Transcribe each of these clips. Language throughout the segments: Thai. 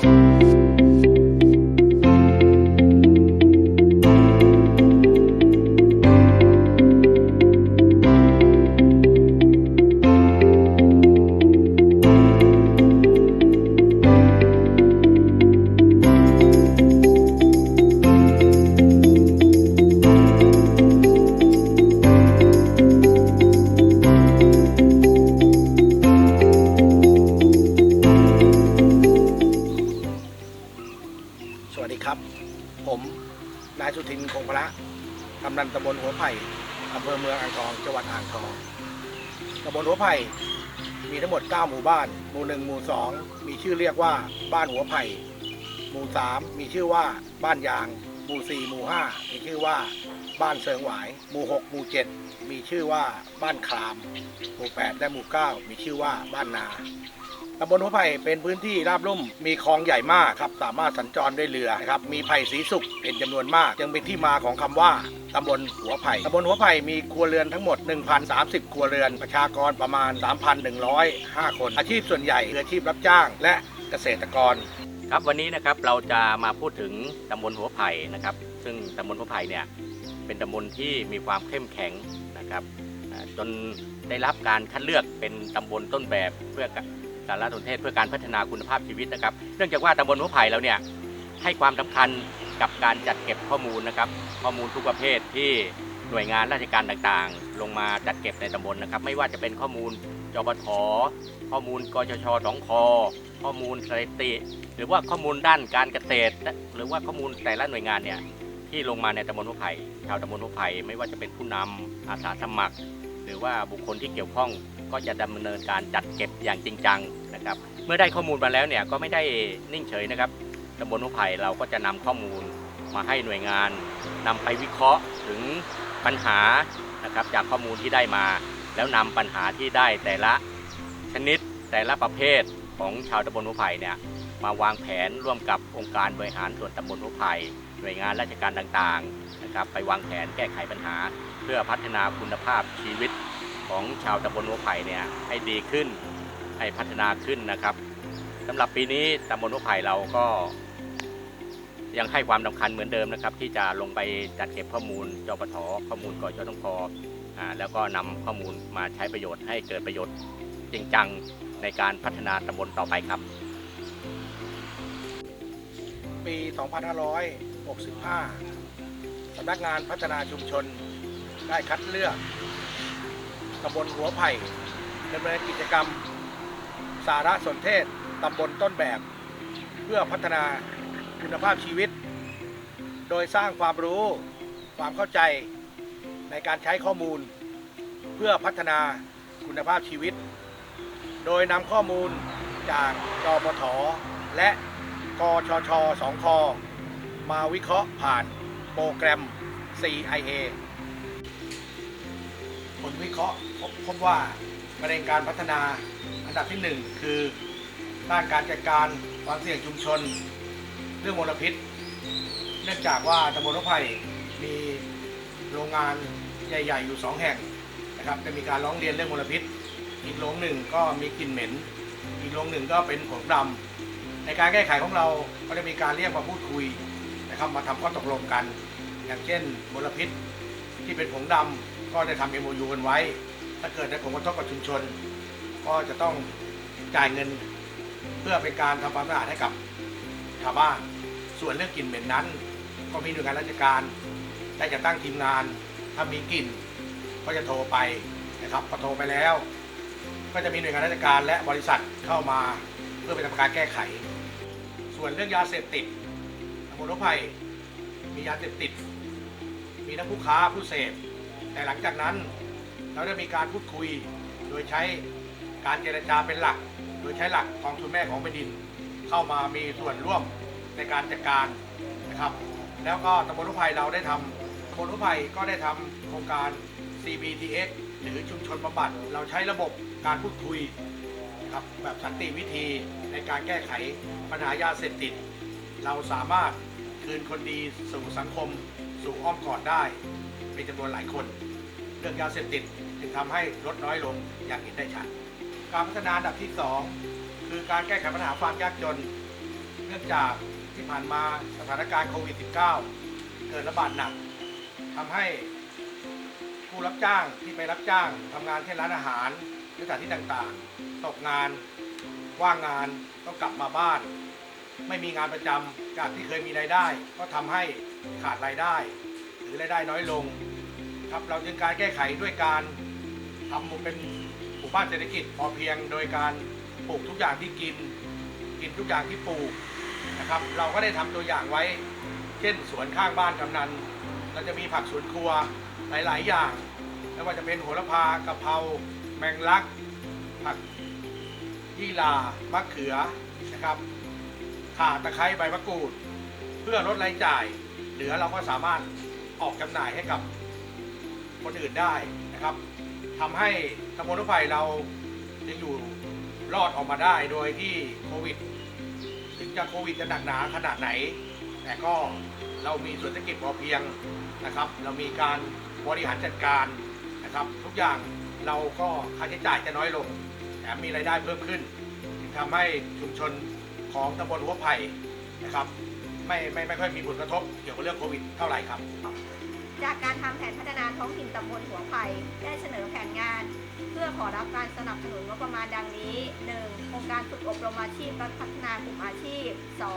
สำนันตำบลหัวไผ่อำเภอเมืองอ่างทอง จังหวัดอ่างทองตำบลหัวไผ่มีทั้งหมด 9 หมู่บ้าน หมู่1หมู่ 2 มีชื่อเรียกว่าบ้านหัวไผ่ หมู่ 3 มีชื่อว่าบ้านยาง หมู่ 4 หมู่ 5 มีชื่อว่าบ้านเซิงหวาย หมู่ 6 หมู่ 7 มีชื่อว่าบ้านคราม หมู่ 8 และหมู่ 9 มีชื่อว่าบ้านนา ตำบลหัวไผ่เป็นพื้นที่ราบลุ่ม มีคลองใหญ่มากครับ สามารถสัญจรด้วยเรือนะครับ มีไผ่สีสุกเป็นจำนวนมาก จึงเป็นที่มาของคำว่าตำบลหัวไผ่ตำบลหัวไผ่มีครัวเรือนทั้งหมด 1,030 ครัวเรือน ประชากรประมาณ 3,105 คน อาชีพส่วนใหญ่คืออาชีพรับจ้าง และเกษตรกร ครับวันนี้นะครับเราจะมาพูดถึงตำบลหัวไผ่นะครับ ซึ่งตำบลหัวไผ่เนี่ยเป็นตำบลที่มีความเข้มแข็งนะครับ จนได้รับการคัดเลือกเป็นตำบลต้นแบบเพื่อ สารสนเทศเพื่อการพัฒนาคุณภาพชีวิตนะครับ เนื่องจากว่าตำบลหัวไผ่เราเนี่ยให้ความสำคัญกับการจัดเก็บข้อมูลนะครับ ข้อมูลทุกประเภทที่หน่วยงานราชการต่างๆ ลงมาจัดเก็บในตำบลนะครับ ไม่ว่าจะเป็นข้อมูลจปทข้อมูลกชชสองคข้อมูลสถิติ หรือว่าข้อมูลด้านการเกษตร หรือว่าข้อมูลแต่ละหน่วยงานเนี่ยที่ลงมาในตำบลหัวไผ่ชาวตำบลหัวไผ่ไม่ว่าจะเป็นผู้นำอาสาสมัคร หรือว่าบุคคลที่เกี่ยวข้องก็จะดำเนินการจัดเก็บอย่างจริงจังนะครับ เมื่อได้ข้อมูลมาแล้วเนี่ยก็ไม่ได้นิ่งเฉยนะครับตำบลหัวไผ่เราก็จะนำข้อมูลมาให้หน่วยงานนำไปวิเคราะห์ถึงปัญหานะครับจากข้อมูลที่ได้มา แล้วนำปัญหาที่ได้แต่ละชนิดแต่ละประเภทของชาวตำบลหัวไผ่เนี่ยมาวางแผนร่วมกับองค์การบริหารส่วนตำบลหัวไผ่ หน่วยงานราชการต่างๆนะครับไปวางแผนแก้ไขปัญหา เพื่อพัฒนาคุณภาพชีวิตของชาวตำบลหัวไผ่เนี่ยให้ดีขึ้นให้พัฒนาขึ้นนะครับสำหรับปีนี้ตำบลหัวไผ่เราก็ ยังให้ความสำคัญเหมือนเดิมนะครับ ที่จะลงไปจัดเก็บข้อมูลจปทข้อมูลกจตงพอแล้วก็นำข้อมูลมาใช้ประโยชน์ให้เกิดประโยชน์จริงจังในการพัฒนาตำบลต่อไปครับ ปี 2565 สำนักงานพัฒนาชุมชน ได้คัดเลือกตำบลหัวไผ่ดำเนินกิจกรรม สารสนเทศตำบลต้นแบบ เพื่อพัฒนาคุณภาพชีวิต โดยสร้างความรู้ความเข้าใจในการใช้ข้อมูล เพื่อพัฒนาคุณภาพชีวิต โดยนำข้อมูลจากจปทและ กชชสองคมาวิเคราะห์ผ่านโปรแกรม CIA ผลวิเคราะห์พบว่าประเด็นการพัฒนาอันดับที่ 1 คือด้านการจัดการความเสี่ยงชุมชน เรื่องมลพิษ เนื่องจากว่าตำบลรถไผ่มีโรงงานใหญ่ ๆ อยู่ 2 แห่งนะครับจะมีการร้องเรียนเรื่องมลพิษ อีกโรงหนึ่งก็มีกลิ่นเหม็น อีกโรงหนึ่งก็เป็นผงดำ ในการแก้ไขของเราก็จะมีการเรียกมาพูดคุยนะครับ มาทำข้อตกลงกัน อย่างเช่นมลพิษที่เป็นผงดำก็ได้ทำเอ็มโยูกันไว้ ถ้าเกิดได้ผลกระทบกับชุมชน ก็จะต้องจ่ายเงินเพื่อเป็นการทำความสะอาดให้กับชาวบ้าน ส่วนเรื่องกลิ่นเหม็นนั้น ก็มีหน่วยงานราชการได้จะตั้งทีมงาน ถ้ามีกลิ่นก็จะโทรไปนะครับพอโทรไปแล้ว ก็จะมีหน่วยงานราชการและบริษัทเข้ามาเพื่อไปทำการแก้ไข ส่วนเรื่องยาเสพติดตำบลรถไผ่มียาเสพติด มีทั้งผู้ค้าผู้เสพ แต่หลังจากนั้นเราได้มีการพูดคุย โดยใช้การเจรจาเป็นหลัก โดยใช้หลักกองทุนแม่ของแผ่นดิน เข้ามามีส่วนร่วมในการจัดการนะครับ แล้วก็ตำบลรถไผ่เราได้ทำตำบลรถไผ่ก็ได้ทำโครงการ CBTX หรือชุมชนบำบัด เราใช้ระบบการพูดคุย นะครับแบบสันติวิธีในการแก้ไขปัญหายาเสพติด เราสามารถคืนคนดีสู่สังคม สู่อ้อมกอดได้เป็นจำนวนหลายคน เรื่องยาเสพติดจึงทำให้ลดน้อยลงอย่างเห็นได้ชัดการพัฒนาดับที่ 2 คือการแก้ไขปัญหาความยากจน เนื่องนื่องจากที่ผ่านมาสถานการณ์โควิด -19 เกิดระบาดหนักทำให้ ผู้รับจ้างที่ไปรับจ้างทำงานที่ร้านอาหารหรือสถานที่ต่างๆ ตกงาน ว่างงานต้องกลับมาบ้าน ไม่มีงานประจำจากที่เคยมีรายได้ ก็ทำให้ขาดรายได้ หรือรายได้น้อยลง ครับเราจึงการแก้ไขด้วยการทำเป็นหมู่บ้านเศรษฐกิจพอเพียง โดยการปลูกทุกอย่างที่กิน กินทุกอย่างที่ปลูกนะครับ เราก็ได้ทำตัวอย่างไว้ เช่นสวนข้างบ้านกำนัน เราจะมีผักสวนครัว หลาย ๆ อย่างไม่ว่าจะเป็นโหระพากะเพราแมงลัก ผักยี่ลามะเขือนะครับข่าตะไคร้ใบมะกรูด เพื่อลดรายจ่าย เหลือเราก็สามารถออกจำหน่ายให้กับคนอื่นได้นะครับทำให้ตำบลรถไฟเราจะอยู่รอดออกมาได้โดยที่โควิดถึงจะโควิดจะหนักหนาขนาดไหน แต่ก็เรามีส่วนเศรษฐกิจพอเพียงนะครับ เรามีการ บริหารจัดการนะครับ ทุกอย่างเราก็ค่าใช้จ่ายจะน้อยลงแถมมีรายได้เพิ่มขึ้นทำให้ชุมชนของตำบลหัวไผ่นะครับไม่ไม่ไม่ค่อยมีผลกระทบเกี่ยวกับเรื่องโควิดเท่าไหร่ครับ จากการทำแผนพัฒนาท้องถิ่นตำบลหัวไผ่ได้เสนอแผนงาน เพื่อขอรับการสนับสนุนงบประมาณดังนี้ 1. โครงการฝึกอบรมอาชีพและพัฒนากลุ่มอาชีพ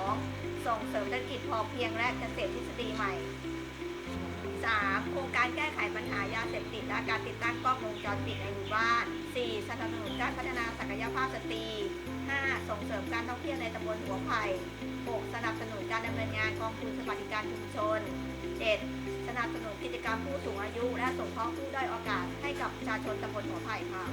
2. ส่งเสริมเศรกิจพอเพียงและเกษตรทฤษฎีใหม่ 3. โครงการแก้ไขปัญหายาเสพติดและการติดตั้งกล้องวงจรปิดในหมู่บ้าน 4. สนับสนุนการพัฒนาศักยภาพสตรี 5. ส่งเสริมการท่องเที่ยวในตำบลหัวไผ่ 6. สนับสนุนการดำเนินงานกองทุนสวัสดิการชุมชน 7. สนับสนุนกิจกรรมผู้สูงอายุ และส่งเคราะห์ผู้ด้อยโอกาสให้กับประชาชนตำบลหัวไผ่ค่ะ